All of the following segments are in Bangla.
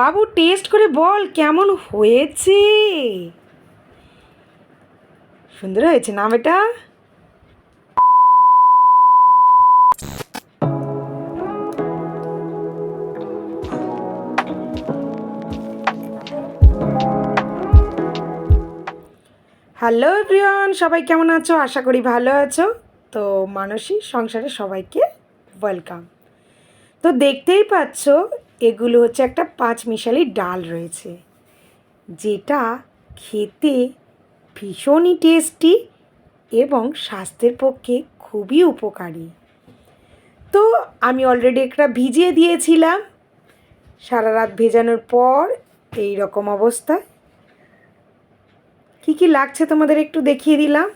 বাবু টেস্ট করে বল, কেমন হয়েছে? সুন্দর হয়েছে না বেটা হ্যালো প্রিয়ন সবাই কেমন আছো? আশা করি ভালো আছো। তো মানসী সংসারে সবাইকে ওয়েলকাম তো দেখতেই পাচ্ছ এগুলো হচ্ছে একটা পাঁচ মিশালি ডাল রয়েছে, যেটা খেতে ভীষণই টেস্টি এবং স্বাস্থ্যের পক্ষে খুবই উপকারী। তো আমি অলরেডি একটা ভিজিয়ে দিয়েছিলাম, সারা রাত ভেজানোর পর এই রকম অবস্থায়। কী কী লাগছে তোমাদের একটু দেখিয়ে দিলাম।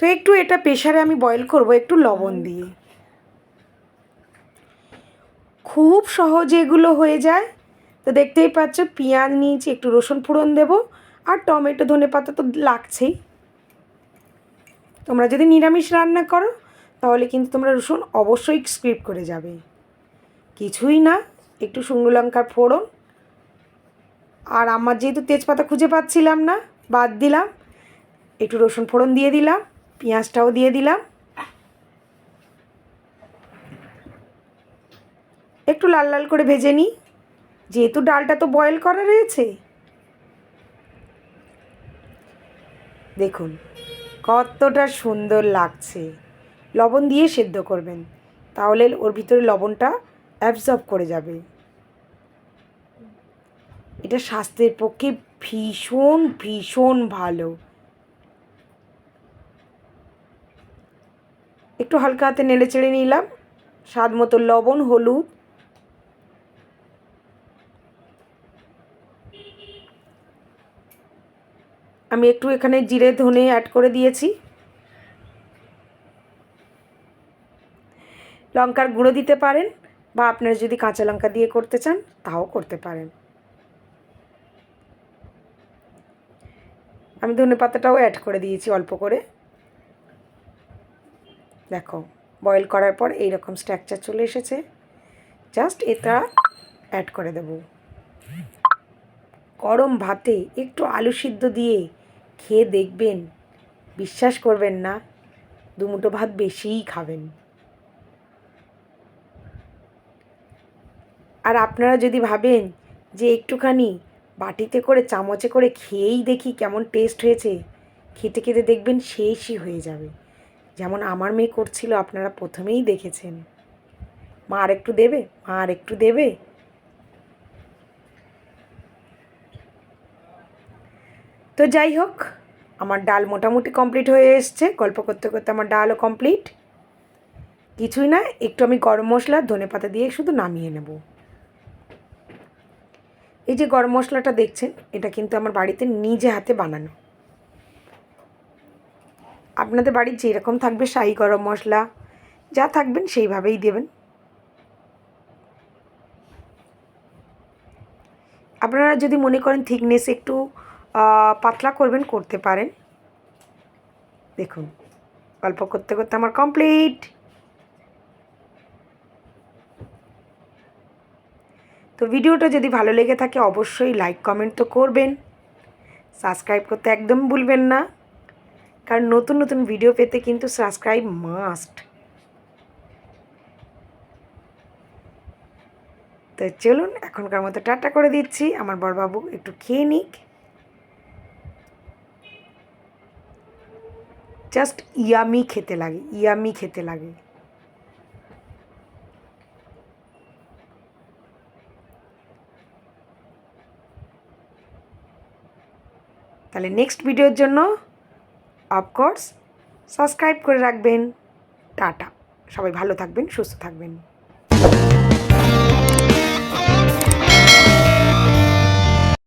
তো একটু এটা প্রেশারে আমি বয়েল করব, একটু লবণ দিয়ে। খুব সহজে এগুলো হয়ে যায়। তো দেখতেই পাচ্ছ, পেঁয়াজ নিয়েছি, একটু রসুন ফোড়ন দেব, আর টমেটো, ধনে পাতা তো লাগছেই। তোমরা যদি নিরামিষ রান্না করো, তাহলে কিন্তু তোমরা রসুন অবশ্যই স্ক্রিপ করে যাবে। কিছুই না, একটু শুকনো লঙ্কার ফোড়ন। আর আমার যেহেতু তেজপাতা খুঁজে পাচ্ছিলাম না, বাদ দিলাম। একটু রসুন ফোড়ন দিয়ে দিলাম, পেঁয়াজটাও দিয়ে দিলাম। একটু লাল লাল করে ভেজে নিই। যেহেতু ডালটা তো বয়েল করা রয়েছে। দেখুন, কতটা সুন্দর লাগছে। লবণ দিয়ে সেদ্ধ করবেন, তাহলে ওর ভিতরে লবণটা অ্যাবজর্ব করে যাবে। এটা স্বাস্থ্যের পক্ষে ভীষণ ভীষণ ভালো। একটু হালকা হাতে নেড়ে চেড়ে নিলাম। স্বাদ মতো লবণ, হলুদ আমি একটু এখানে জিরে ধনে অ্যাড করে দিয়েছি। লঙ্কার গুঁড়ো দিতে পারেন বা আপনারা যদি কাঁচা লঙ্কা দিয়ে করতে চান, তাও করতে পারেন। আমি ধনে পাতাটাও অ্যাড করে দিয়েছি অল্প করে। দেখো বয়েল করার পর এই রকম স্ট্রাকচার চলে এসেছে। জাস্ট এটা অ্যাড করে দেব। গরম ভাতে একটু আলু সিদ্ধ দিয়ে খেয়ে দেখবেন। বিশ্বাস করবেন না দুমুটো ভাত বেশিই খাবেন। আর আপনারা যদি ভাবেন যে একটুখানি বাটিতে করে, চামচে করে খেয়েই দেখি কেমন টেস্ট হয়েছে, খেতে খেতে দেখবেন শেষই হয়ে যাবে। যেমন আমার মেয়ে করছিল, আপনারা প্রথমেই দেখেছেন। মা আর একটু দেবে? মা আর একটু দেবে? তো যাই হোক, আমার ডাল মোটামুটি কমপ্লিট হয়ে এসছে। গল্প করতে করতে আমার ডালও কমপ্লিট কিছুই না, একটু আমি গরম মশলা, ধনে পাতা দিয়ে শুধু নামিয়ে নেব। এই যে গরম মশলাটা দেখছেন, এটা কিন্তু আমার বাড়িতে নিজে হাতে বানানো। আপনাদের বাড়ির যেরকম থাকবে শাহি গরম মশলা, যা থাকবেন সেইভাবেই দেবেন। আপনারা যদি মনে করেন থিকনেস একটু পাতলা করবেন, করতে পারেন। দেখুন, গল্প করতে করতে আমার কমপ্লিট তো ভিডিওটা যদি ভালো লেগে থাকে, অবশ্যই লাইক কমেন্ট তো করবেন। সাবস্ক্রাইব করতে একদম ভুলবেন না। কারণ নতুন নতুন ভিডিও পেতে কিন্তু সাবস্ক্রাইব মাস্ট তো চলুন, এখনকার মতো টাটা করে দিচ্ছি। আমার বড়বাবু একটু খেয়ে নিক। জাস্ট ইয়ামি খেতে লাগে ইয়ামি খেতে লাগে। তাহলে নেক্সট ভিডিওর জন্য অফকোর্স সাবস্ক্রাইব করে রাখবেন। টাটা। সবাই ভালো থাকবেন, সুস্থ থাকবেন।